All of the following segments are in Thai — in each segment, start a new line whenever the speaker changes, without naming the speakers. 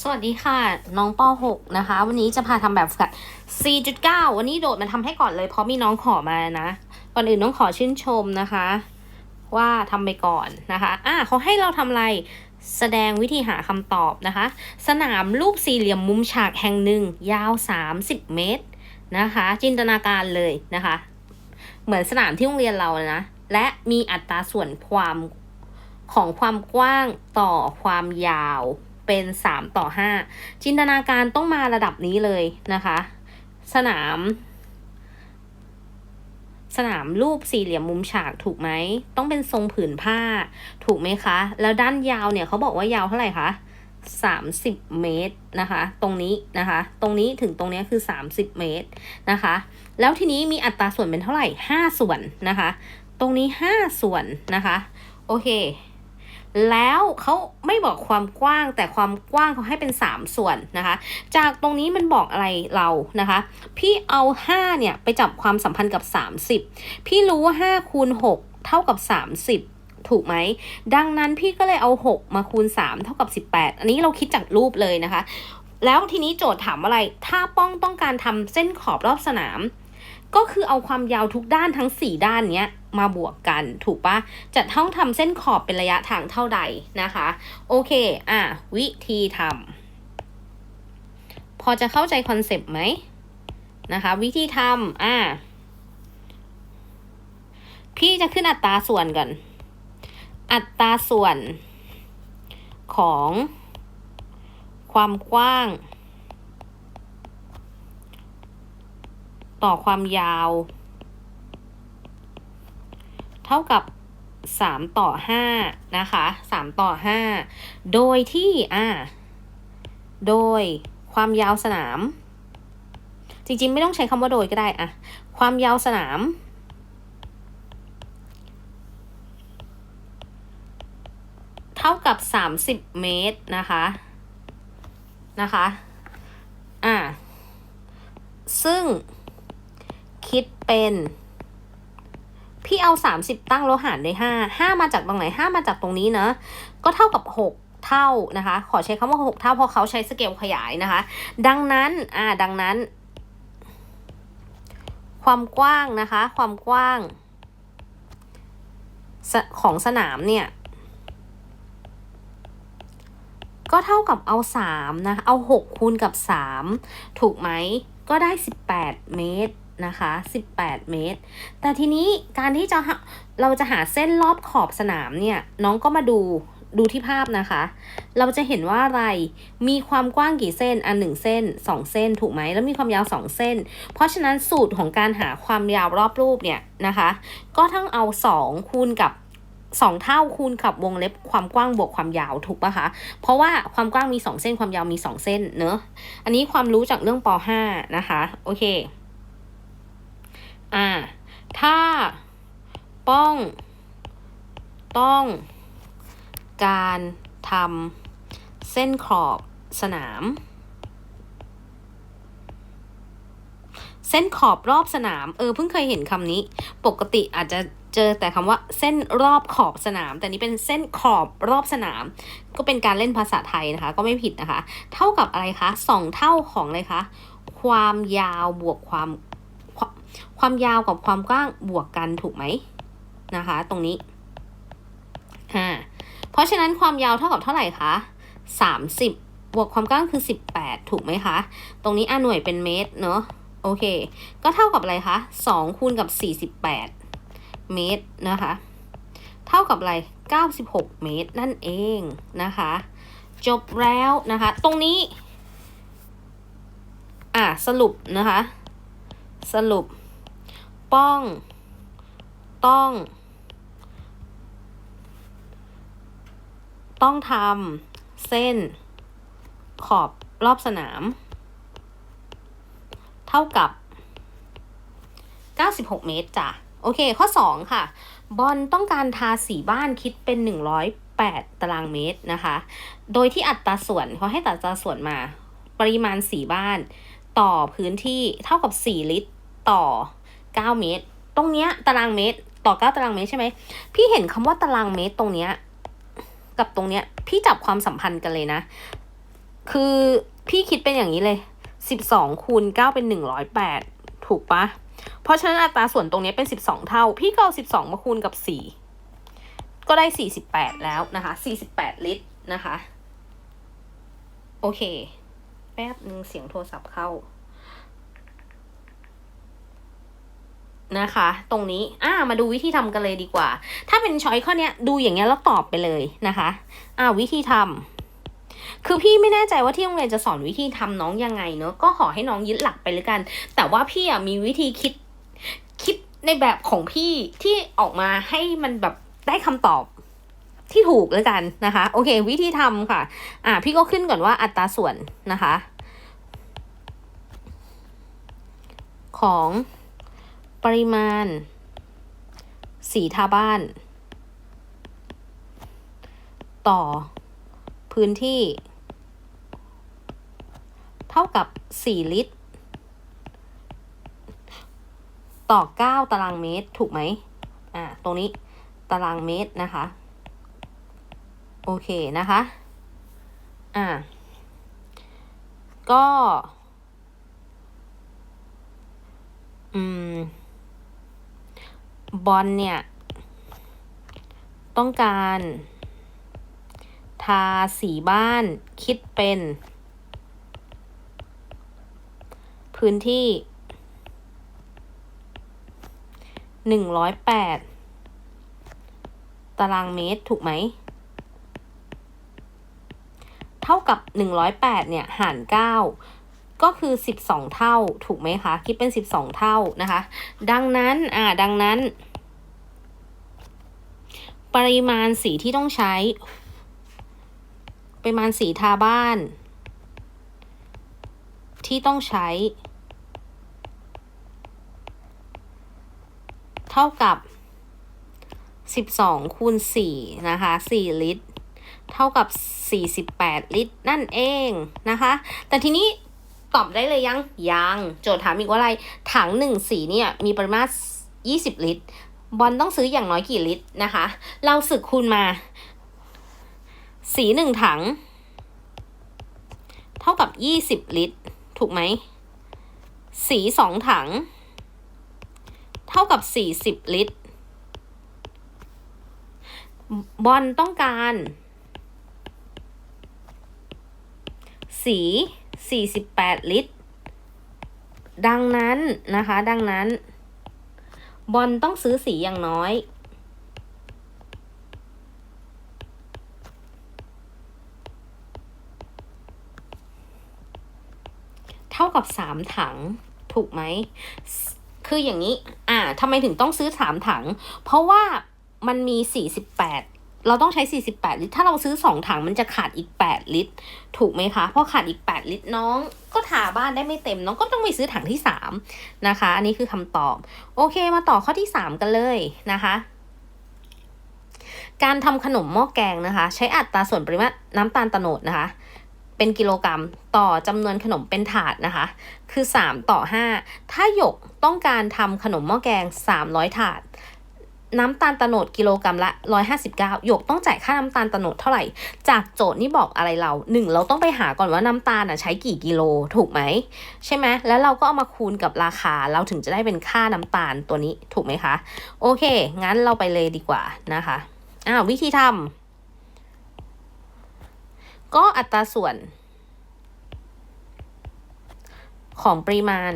สวัสดีค่ะ น้องป .6 นะคะ วันนี้จะพาทำแบบฝึกหัด 4.9 วันนี้โดดมาทำให้ก่อนเลยเพราะมีน้องขอมานะ ก่อนอื่นต้องขอชื่นชมนะคะ ว่าทำไปก่อนนะคะ อะเขาให้เราทำอะไรแสดงวิธีหาคำตอบนะคะ สนามรูปสี่เหลี่ยมมุมฉากแห่งหนึ่ง ยาว 30 เมตรนะคะ จินตนาการเลยนะคะ เหมือนสนามที่โรงเรียนเรานะ และมีอัตราส่วนความของความกว้างต่อความยาว เป็น 3 ต่อ 5 จินตนาการต้องมาระดับนี้เลยนะคะ สนาม สนามรูปสี่เหลี่ยมมุมฉากถูกไหม ต้องเป็นทรงผืนผ้า ถูกไหมคะ แล้วด้านยาวเนี่ยเขาบอกว่ายาวเท่าไหร่คะ30 เมตรนะคะ ตรงนี้นะคะ ตรงนี้ถึงตรงนี้คือ 30 เมตรนะคะ แล้วทีนี้มีอัตราส่วนเป็นเท่าไหร่ 5 ส่วนนะคะ ตรงนี้ 5 ส่วนนะคะ โอเค แล้วเขาไม่บอกความกว้างแต่ความกว้างเขาให้เป็น 3 ส่วนนะคะ จากตรงนี้มันบอกอะไรเรานะคะ พี่เอา 5 เนี่ย ไปจับความสัมพันธ์กับ 30 พี่รู้ว่า 5 คูณ 6 เท่ากับ 30ถูกไหม ดังนั้นพี่ก็เลยเอา 6 มาคูณ 3 เท่ากับ 18 อันนี้เราคิดจากรูปเลยนะคะ แล้วทีนี้โจทย์ถามอะไร ถ้าป้องต้องการทำเส้นขอบรอบสนาม ก็คือเอาความยาวทุกด้านทั้ง 4 ด้านเนี้ย มาบวกกันถูกปะจะต้องทำเส้นขอบเป็นระยะทางเท่าใดนะคะ โอเค อะ วิธีทำพอจะเข้าใจคอนเซปต์ไหมนะคะ วิธีทำอะพี่จะขึ้นอัตราส่วนก่อน อัตราส่วนของความกว้าง ต่อความยาว ท่ากับ3ต่อ5นะคะ3ต่อ 5 โดยที่อ่าโดยความยาวสนาม จริงๆ ไม่ต้องใช้คำว่าโดยก็ได้อะความยาวสนาม เท่ากับ 30 เมตรนะคะนะคะอ่าซึ่งคิดเป็น พี่เอา 30 ตั้งแล้วหารด้วย5 5 มาจากตรงไหน 5 มาจากตรงนี้เนอะก็เท่ากับ 6 เท่านะคะ ขอใช้คำว่า 6 เท่าเพราะเขาใช้สเกลขยายนะคะ ดังนั้นอ่าดังนั้น ความกว้างนะคะ ความกว้าง ของสนามเนี่ยก็เท่ากับเอา 3 นะ เอา 6 คูณกับ 3 ถูกไหม ก็ได้ 18 เมตร นะคะ18 เมตร แต่ทีนี้การที่จะเราจะหาเส้นรอบขอบสนามเนี่ย น้องก็มาดูดูที่ภาพนะคะ เราจะเห็นว่าอะไร มีความกว้างกี่เส้น อันหนึ่งเส้น 2 เส้นถูกไหม แล้วมีความยาว 2 เส้น เพราะฉะนั้นสูตรของการหาความยาวรอบรูปเนี่ยนะคะ ก็ต้องเอา 2 คูณกับสองเท่าคูณกับวงเล็บความกว้างบวกความยาวถูกปะคะ เพราะว่าความกว้างมี 2 เส้นความยาวมี 2 เส้นเนอะ อันนี้ความรู้จากเรื่องป .5 นะคะ โอเค อ่า ถ้า ป้อง ต้อง การทำเส้นขอบสนาม เส้นขอบรอบสนาม เออ เพิ่งเคยเห็นคำนี้ ปกติอาจจะเจอแต่คำว่าเส้นรอบขอบสนาม แต่นี้เป็นเส้นขอบรอบสนาม ก็เป็นการเล่นภาษาไทยนะคะ ก็ไม่ผิดนะคะ เท่ากับอะไรคะสองเท่าของอะไรคะ ความยาวบวกความ ความยาวกับความกว้างบวกกันถูกไหมนะคะ ตรงนี้อ่าเพราะฉะนั้นความยาวเท่ากับเท่าไหร่คะสามสิบบวกความกว้างคือสิบแปดถูกไหมคะ ตรงนี้อ่าหน่วยเป็นเมตรเนาะโอเค ก็เท่ากับอะไรคะสองคูณกับสี่สิบแปดเมตรนะคะ เท่ากับอะไรเก้าสิบหกเมตรนั่นเองนะคะ จบแล้วนะคะ ตรงนี้ อะสรุปนะคะ สรุป ป้อง ต้อง ต้องทำเส้น ขอบรอบสนาม เท่ากับ 96 เมตรจ้ะ โอเค ข้อ 2 ค่ะ บอลต้องการทาสีบ้านคิดเป็น 108 ตารางเมตรนะคะ โดยที่อัตราส่วนเขาให้อัตราส่วนมา ปริมาณสีบ้าน ต่อพื้นที่เท่ากับ 4 ลิตร ต่อ 9 เมตร ตรงเนี้ยตารางเมตรต่อ 9 ตารางเมตรใช่ไหม พี่เห็นคำว่าตารางเมตรตรงเนี้ยกับตรงเนี้ย พี่จับความสัมพันธ์กันเลยนะ คือพี่คิดเป็นอย่างนี้เลยสิบสองคูณเก้าเป็นหนึ่งร้อยแปดถูกปะเพราะฉะนั้นอัตราส่วนตรงนี้เป็นสิบสองเท่า พี่ก็เอาสิบสองมาคูณกับสี่ก็ได้สี่สิบแปดแล้วนะคะสี่สิบแปดลิตรนะคะ โอเค แป๊บหนึ่งเสียงโทรศัพท์เข้า นะคะ ตรงนี้อ่ามาดูวิธีทำกันเลยดีกว่า ถ้าเป็นช้อยข้อเนี้ยดูอย่างเงี้ยแล้วตอบไปเลยนะคะอ่าวิธีทำคือพี่ไม่แน่ใจว่าที่โรงเรียนจะสอนวิธีทำน้องยังไงเนอะก็ขอให้น้องยึดหลักไปเลยกัน แต่ว่าพี่อะมีวิธีคิดคิดในแบบของพี่ที่ออกมาให้มันแบบได้คำตอบที่ถูกแล้วกันนะคะ โอเค วิธีทำค่ะ อ่าพี่ก็ขึ้นก่อนว่าอัตราส่วนนะคะ ของ ปริมาณ สีทาบ้าน ต่อ พื้นที่ เท่ากับ 4 ลิตร ต่อ 9 ตารางเมตรถูกไหมอ่าตรงนี้ตารางเมตรนะคะ โอเคนะคะ อ่า ก็ อืม บอลเนี่ย ต้องการ ทาสีบ้านคิดเป็น พื้นที่หนึ่งร้อยแปดตารางเมตรถูกไหม เท่ากับหนึ่งร้อยแปดเนี่ย หารเก้า ก็คือสิบสองเท่าถูกไหมคะ คิดเป็นสิบสองเท่านะคะ ดังนั้นอ่าดังนั้น ปริมาณสีที่ต้องใช้ ปริมาณสีทาบ้าน ที่ต้องใช้ เท่ากับ 12 คูณ 4 นะคะ 4 ลิตร เท่ากับ 48 ลิตร นั่นเองนะคะ แต่ทีนี้ ตอบได้เลยยัง ยัง โจทย์ถามอีกว่าอะไร ถังหนึ่งสีเนี่ย มีปริมาตร 20 ลิตร บอลต้องซื้ออย่างน้อยกี่ลิตรนะคะ เราสึกคูณมา สีหนึ่งถัง เท่ากับ 20 ลิตร ถูกไหม สีสองถัง เท่ากับ 40 ลิตร บอลต้องการ สี 48 ลิตร ดังนั้นนะคะ ดังนั้น บอลต้องซื้อสีอย่างน้อย เท่ากับสามถังถูกไหม คืออย่างนี้ อ่าทำไมถึงต้องซื้อสามถัง เพราะว่ามันมีสี่สิบแปด เราต้องใช้ 48 ลิตร ถ้าเราซื้อ 2 ถังมันจะขาดอีก 8 ลิตร ถูกไหมคะเพราะขาดอีก 8 ลิตรน้องก็ทาบ้านได้ไม่เต็ม น้องก็ต้องไปซื้อถังที่ 3 นะคะ อันนี้คือคำตอบ โอเคมาต่อข้อที่ 3 กันเลยนะคะ การทำขนมหม้อแกงนะคะ ใช้อัตราส่วนปริมาตรน้ำตาลโตโนดนะคะ เป็นกิโลกรัมต่อจำนวนขนมเป็นถาดนะคะ คือ 3 ต่อ 5 ถ้าหยกต้องการทำขนมหม้อแกง 300 ถาด น้ำตาลโตโนดกิโลกรัมละ 159หยกต้องจ่ายค่าน้ำตาลโตโนดเท่าไหร่ จากโจทย์นี่บอกอะไรเราหนึ่งเราต้องไปหาก่อนว่าน้ำตาลอะใช้กี่กิโลถูกไหมใช่ไหมแล้วเราก็เอามาคูณกับราคาเราถึงจะได้เป็นค่าน้ำตาลตัวนี้ถูกไหมคะ โอเค งั้นเราไปเลยดีกว่านะคะอ้าววิธีทำก็อัตราส่วน ของปริมาณ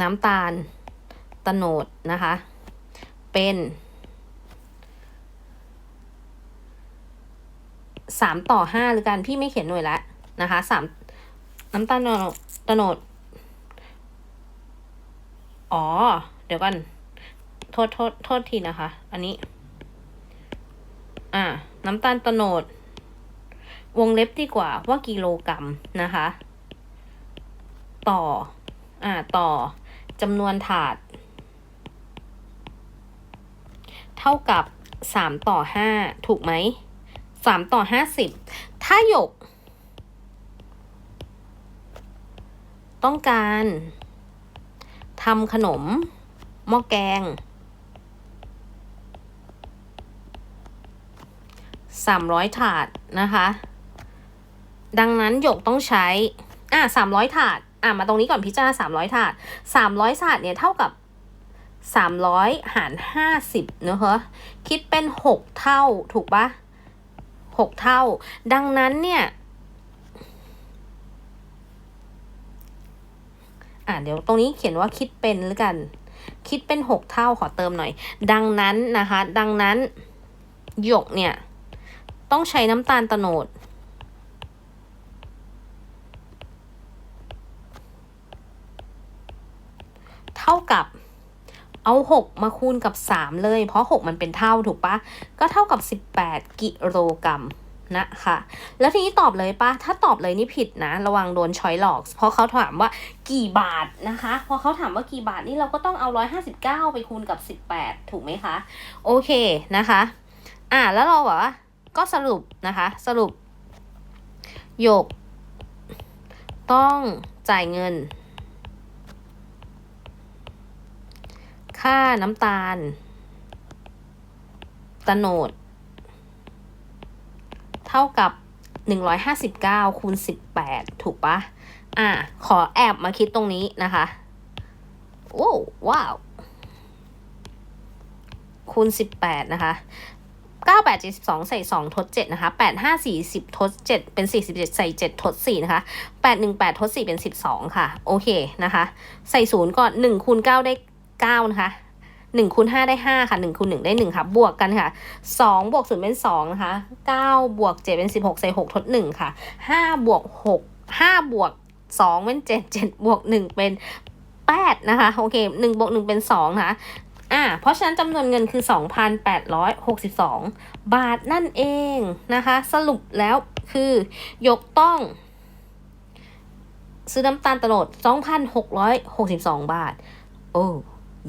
น้ำตาลตโนดนะคะ เป็นสามต่อห้าหรือกันพี่ไม่เขียนหน่วยละนะคะสามน้ำตาลตโนดตโนดอ๋อ เดี๋ยวกันโทษโทษโทษทีนะคะ อันนี้ อ่า น้ำตาลตโนด วงเล็บดีกว่าว่ากิโลกรัมนะคะ ต่อ อ่า ต่อ จำนวนถาด เท่ากับสามต่อห้าถูกไหมสามต่อห้าสิบถ้าหยก ต้องการทำขนมหม้อแกงสามร้อยถาดนะคะ ดังนั้นหยกต้องใช้ อะสามร้อยถาด อะมาตรงนี้ก่อนพิจารณาสามร้อยถาดสามร้อยถาดเนี่ยเท่ากับสามร้อยหารห้าสิบเนะคะคิดเป็นหกเท่าถูกปะหกเท่า ดังนั้นเนี่ยอะเดี๋ยวตรงนี้เขียนว่าคิดเป็นหรือกัน คิดเป็นหกเท่าขอเติมหน่อย ดังนั้นนะคะ ดังนั้นหยกเนี่ย ต้องใช้น้ำตาลโตนด เท่ากับ เอา 6 มาคูณกับ 3 เลย เพราะ 6 มันเป็นเท่าถูกปะก็เท่ากับ 18 กิโลกรัมนะคะ แล้วทีนี้ตอบเลยปะถ้าตอบเลยนี่ผิดนะ ระวังโดนช้อยหลอก เพราะเขาถามว่ากี่บาทนะคะ พอเขาถามว่ากี่บาทนี่เราก็ต้องเอา 159 ไปคูณกับ 18 ถูกไหมคะ โอเคนะคะ อ่าแล้วเราบอกว่าก็สรุปนะคะ สรุปหยก ต้องจ่ายเงิน ค่าน้ำตาลตโนด เท่ากับ 159คูณ18 ถูกปะอะ ขอแอบมาคิดตรงนี้นะคะ โอ้ว้าว คูณ 18 นะคะ9 8 72ใส่2ทด7นะคะ8 5 40ทด7เป็น 47 ใส่7ทด4นะคะ8 1 8ทด4เป็น 12 ค่ะ โอเคนะคะ ใส่ 0 ก่อน 1คูณ9ได้ 9 นะคะ1คูณ5ได้ 5 ค่ะ1คูณ1ได้ 1 ค่ะ บวกกันค่ะ2บวก0เป็น2นะคะ9บวก7เป็น 16 ใส่6ทด 1 ค่ะ5บวก6 5บวก2เป็น 7 7บวก1เป็น 8 นะคะ โอเค1บวก1เป็น2นะคะอ่า เพราะฉะนั้นจำนวนเงินคือ 2,862 บาทนั่นเองนะคะ สรุปแล้วคือยกต้อง ซื้อน้ำตาลตะโนด2,662 บาท โอ้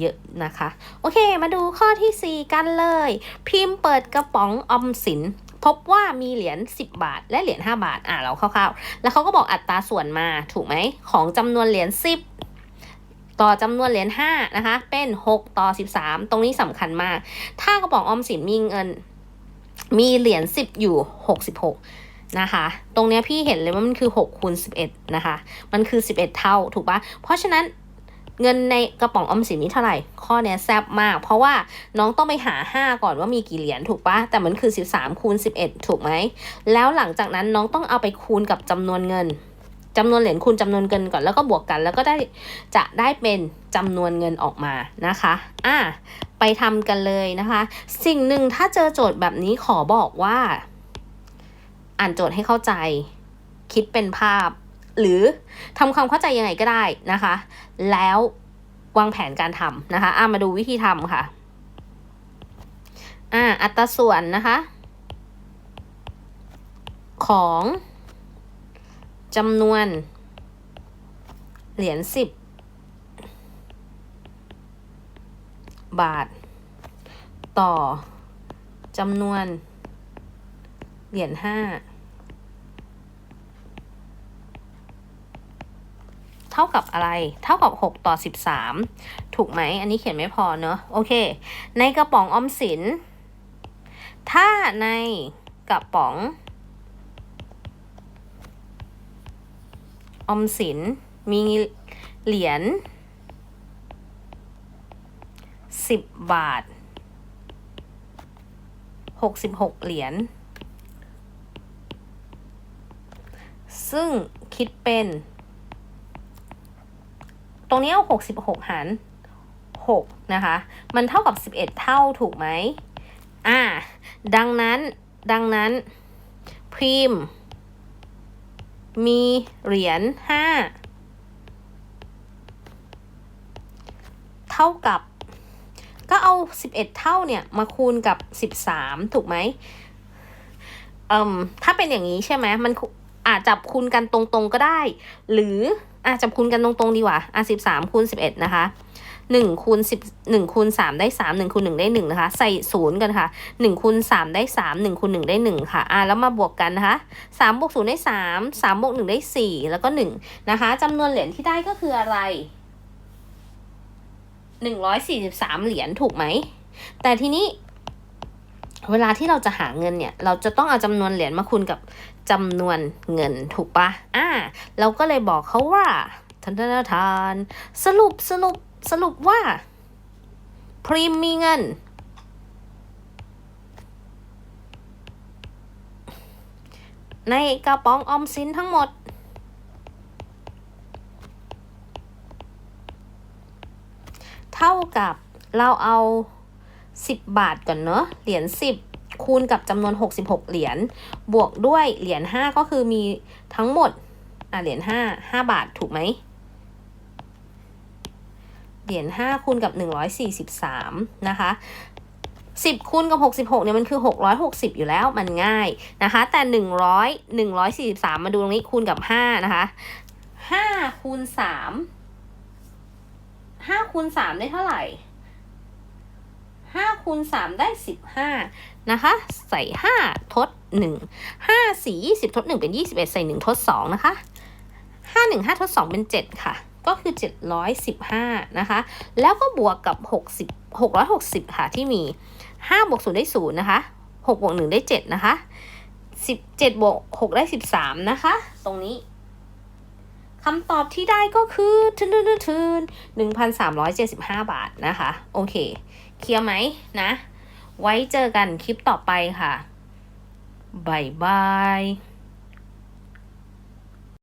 เยอะนะคะ โอเค มาดูข้อที่ 4 กันเลย พิมพ์เปิดกระป๋องออมสินพบว่ามีเหรียญ10 บาท และเหรียญ5บาท อ่าเราคร่าวๆ แล้วเขาก็บอกอัตราส่วนมาถูกไหม ของจำนวนเหรียญ10 ต่อจำนวนเหรียญ5นะคะ เป็น 6 ต่อ 13 ตรงนี้สำคัญมาก ถ้ากระป๋องออมสินมีเงิน มีเหรียญ10 อยู่ 66 นะคะ ตรงนี้พี่เห็นเลยว่ามันคือ6คูณ11 นะคะ มันคือ 11 เท่าถูกปะเพราะฉะนั้น เงินในกระป๋องออมสินนี้เท่าไหร่ ข้อเนี้ยแซบมาก เพราะว่าน้องต้องไปหา 5 ก่อนว่ามีกี่เหรียญถูกปะแต่มันคือ 13คูณ11 ถูกไหม แล้วหลังจากนั้นน้องต้องเอาไปคูณกับจำนวนเงินจำนวนเหรียญคูณจำนวนเงินก่อนแล้วก็บวกกัน แล้วก็ได้จะได้เป็นจำนวนเงินออกมานะคะอะไปทำกันเลยนะคะ สิ่งหนึ่งถ้าเจอโจทย์แบบนี้ขอบอกว่า อ่านโจทย์ให้เข้าใจ คิดเป็นภาพ หรือทำความเข้าใจยังไงก็ได้นะคะ แล้ววางแผนการทำนะคะอะมาดูวิธีทำค่ะอ่าอัตราส่วนนะคะ ของจำนวนเหรียญสิบบาท ต่อจำนวนเหรียญห้า เท่ากับอะไร เท่ากับ 6 ต่อ 13 ถูกไหม อันนี้เขียนไม่พอเนอะโอเค ในกระป๋องออมสิน ถ้าในกระป๋องออมสินมีเหรียญ10บาท66เหรียญ ซึ่งคิดเป็น ตรงนี้เอา66 หาร 6 นะคะ มันเท่ากับ 11 เท่าถูกไหมอ่า ดังนั้น ดังนั้น พรีม มีเหรียญ 5 เท่ากับ ก็เอา 11 เท่าเนี่ย มาคูณกับ 13 ถูกไหมเอ่มถ้าเป็นอย่างนี้ใช่ไหมมัน อาจจับคูณกันตรงๆก็ได้ หรืออาจจับคูณกันตรงๆดีกว่าอะ13คูณ11นะคะ1คูณ10 1คูณ3ได้3 1คูณ1ได้1นะคะ ใส่0กันค่ะ1คูณ3ได้3 1คูณ1ได้1ค่ะอะแล้วมาบวกกันนะคะ3บวก0ได้3 3บวก1ได้4แล้วก็1นะคะจำนวนเหรียญที่ได้ก็คืออะไร143เหรียญถูกไหมแต่ทีนี้ เวลาที่เราจะหาเงินเนี่ย เราจะต้องเอาจำนวนเหรียญมาคูณกับจำนวนเงินถูกปะอ่า เราก็เลยบอกเขาว่าทันทานทานสรุปสรุปสรุปว่า พรีมมีเงิน ในกระป๋องออมสินทั้งหมด เท่ากับเราเอา 10 บาทก่อนเนอะเหรียญ10 คูณกับจำนวน 66 เหรียญบวกด้วยเหรียญ5ก็คือมีทั้งหมดอะเหรียญ5 5 บาทถูกไหมเหรียญ5คูณกับ 143 นะคะ10คูณกับ 66เนี่ยมันคือ 660 อยู่แล้วมันง่ายนะคะ แต่ 100 143 มาดูตรงนี้คูณกับ 5 นะคะ 5 คูณ 3 5 คูณ 3 ได้เท่าไหร่ 5คูณ3ได้ 15 นะคะ ใส่ 5 ทด 1 5 4 20 ทด 1 เป็น 21 ใส่ 1 ทด 2 นะคะ 5 1 5 ทด 2 เป็น 7 ค่ะ ก็คือ 715 นะคะ แล้วก็บวกกับ 60 660 ค่ะ ที่มี 5 บวก 0 ได้ 0 นะคะ 6 บวก 1 ได้ 7 นะคะ 17 บวก 6 ได้ 13 นะคะ ตรงนี้คำตอบที่ได้ก็คือทุนทุนทุนทุน1,375บาทนะคะ โอเค เคลียร์ไหมนะ ไว้เจอกันคลิปต่อไปค่ะบายบาย